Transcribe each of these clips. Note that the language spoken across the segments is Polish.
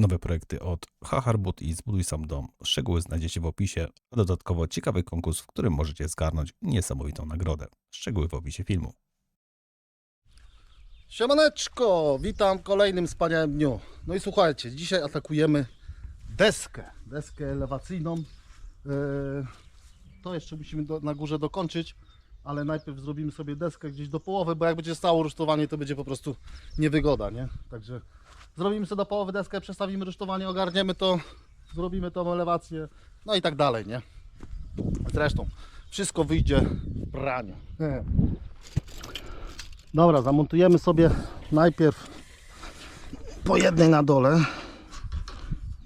Nowe projekty od Hacharbut i Zbuduj Sam Dom. Szczegóły znajdziecie w opisie, a dodatkowo ciekawy konkurs, w którym możecie zgarnąć niesamowitą nagrodę. Szczegóły w opisie filmu. Siemaneczko, witam w kolejnym wspaniałym dniu. No i słuchajcie, dzisiaj atakujemy deskę, deskę elewacyjną. Yy, To jeszcze musimy do, na górze dokończyć, ale najpierw zrobimy sobie deskę gdzieś do połowy, bo jak będzie stało rusztowanie, to będzie po prostu niewygoda, nie? Także zrobimy sobie do połowy deskę, przestawimy rusztowanie, ogarniemy to, zrobimy tą elewację, no i tak dalej, nie? Zresztą, wszystko wyjdzie w praniu. Dobra, zamontujemy sobie najpierw po jednej na dole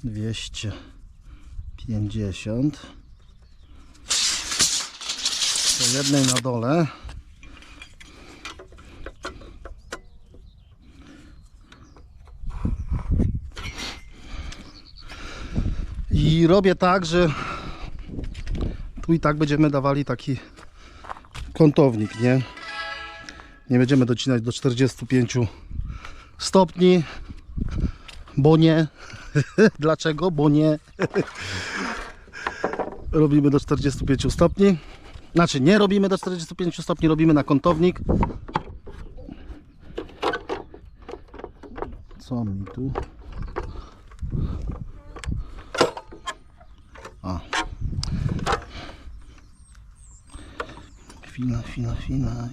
250 po jednej na dole i robię tak, że tu i tak będziemy dawali taki kątownik, nie? Nie będziemy docinać do 45 stopni, bo nie. Dlaczego? Bo nie. robimy do 45 stopni. Znaczy, nie robimy do 45 stopni, robimy na kątownik. Co mi tu? Chwila, chwila, chwila.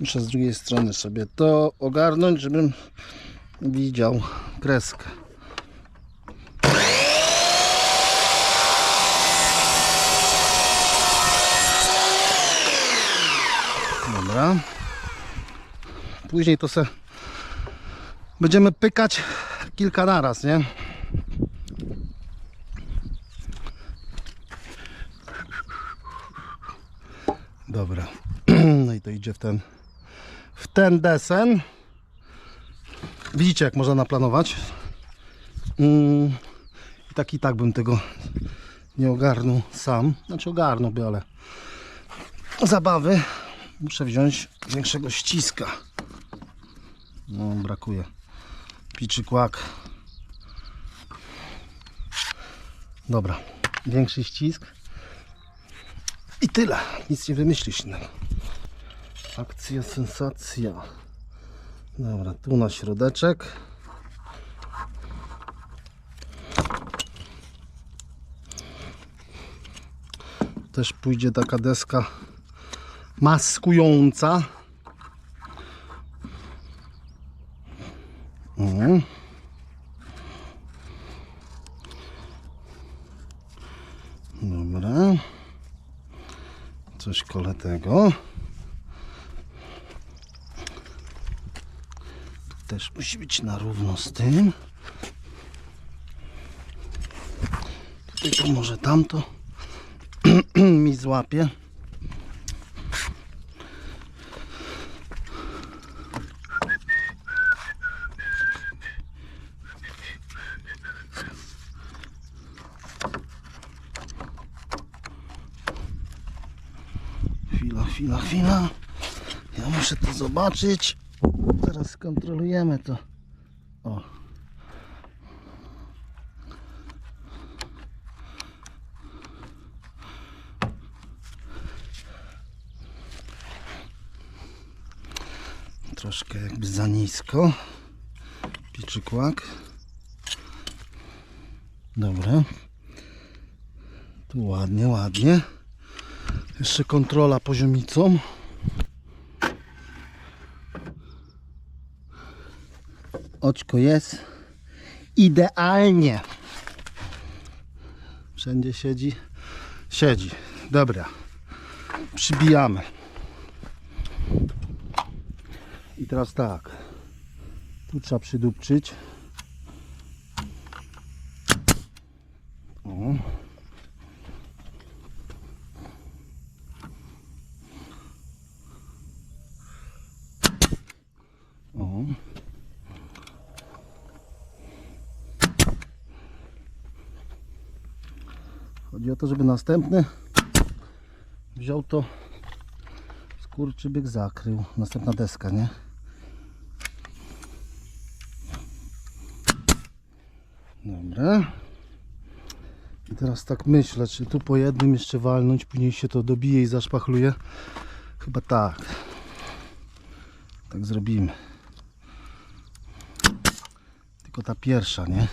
Muszę z drugiej strony sobie to ogarnąć, żebym widział kreskę. Dobra. Później to se będziemy pykać kilka naraz, nie? Dobra. No i to idzie w ten w ten desen. Widzicie jak można naplanować. Mm, I tak i tak bym tego nie ogarnął sam. Znaczy ogarnąłby, ale zabawy muszę wziąć większego ściska. No brakuje. Piczy kłak. Dobra, większy ścisk. I tyle. Nic nie wymyślisz innego. Akcja, sensacja. Dobra, tu na środeczek. Też pójdzie taka deska maskująca. Mhm. Dobra. Coś kole tego. też musi być na równo z tym. To może tamto mi złapie. Chwila, chwila. Ja muszę to zobaczyć. Teraz skontrolujemy to. O. Troszkę jakby za nisko. Piczykłak. Dobra. Tu ładnie, ładnie. Jeszcze kontrola poziomicą. Oczko jest idealnie. Wszędzie siedzi. Siedzi. Dobra. Przybijamy. I teraz tak. Tu trzeba przydupczyć. O. O. Chodzi o to, żeby następny wziął to skurczybyk zakrył. Następna deska, nie? Dobra. I teraz tak myślę, czy tu po jednym jeszcze walnąć, później się to dobije i zaszpachluje. Chyba tak. Tak zrobimy. Tylko ta pierwsza, nie?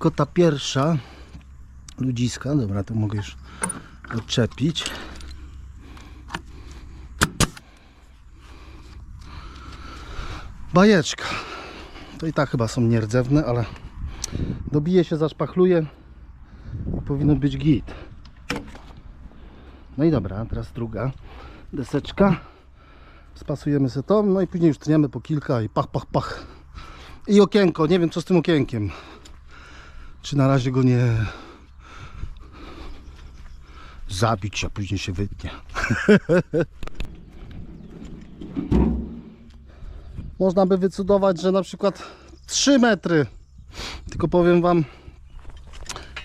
Tylko ta pierwsza ludziska, dobra, to mogę już odczepić. Bajeczka. To i tak chyba są nierdzewne, ale dobije się, zaszpachluje i powinno być git. No i dobra, teraz druga deseczka. Spasujemy sobie to, no i później już tniemy po kilka i pach, pach, pach. I okienko, nie wiem co z tym okienkiem. Czy na razie go nie zabić, a później się wytnie. Można by wycudować, że na przykład 3 metry. Tylko powiem Wam,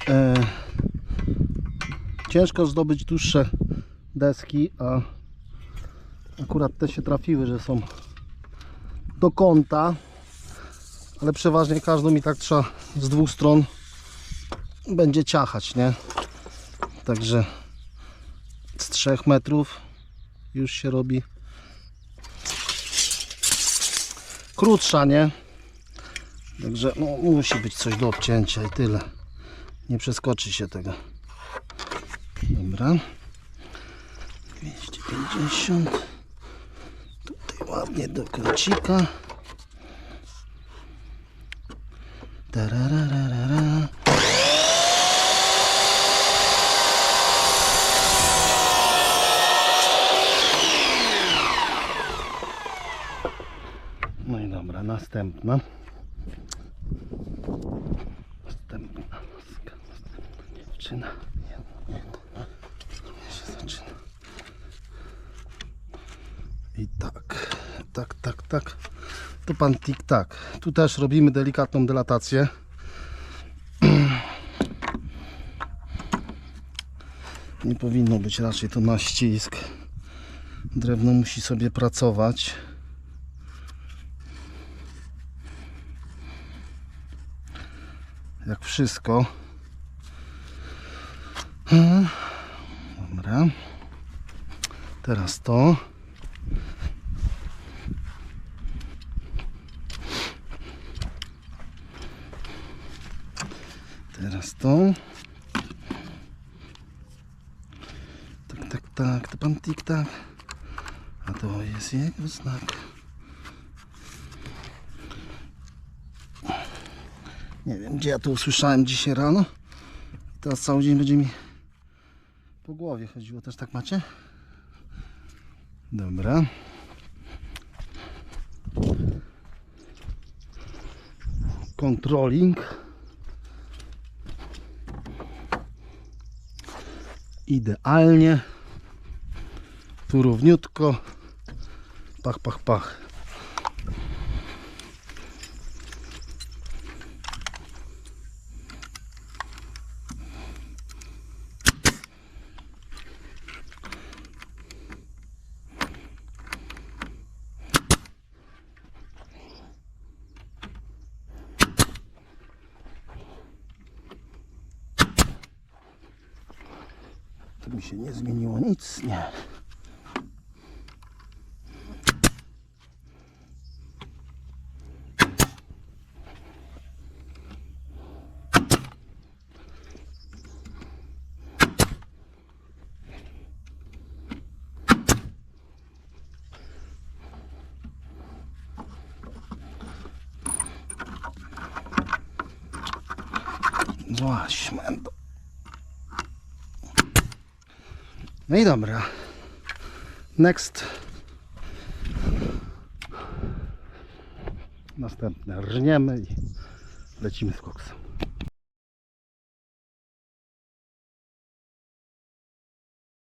e, ciężko zdobyć dłuższe deski, a akurat te się trafiły, że są do kąta, ale przeważnie każdą mi tak trzeba z dwóch stron będzie ciachać, nie? Także z 3 metrów już się robi krótsza, nie? Także no, musi być coś do obcięcia i tyle. Nie przeskoczy się tego. Dobra. 250. Tutaj ładnie do kącika. Tarararara. No i dobra, następna. Następna maska, następna dziewczyna. Jedna, jedna. Się zaczyna. I tak, tak, tak, tak. To pan tik tak. Tu też robimy delikatną delatację. Nie powinno być raczej to na ścisk. Drewno musi sobie pracować. Jak wszystko. Dobra. Teraz to. Teraz to. Tak, tak, tak. To pan tik tak. A to jest jego znak. Nie wiem, gdzie ja to usłyszałem dzisiaj rano. Teraz cały dzień będzie mi po głowie chodziło. Też tak macie? Dobra. Controlling. Idealnie. Tu równiutko. Pach, pach, pach. Tu mi się nie zmieniło nic, nie. Właśnie. No i dobra. Next. Następne rżniemy i lecimy z koksem.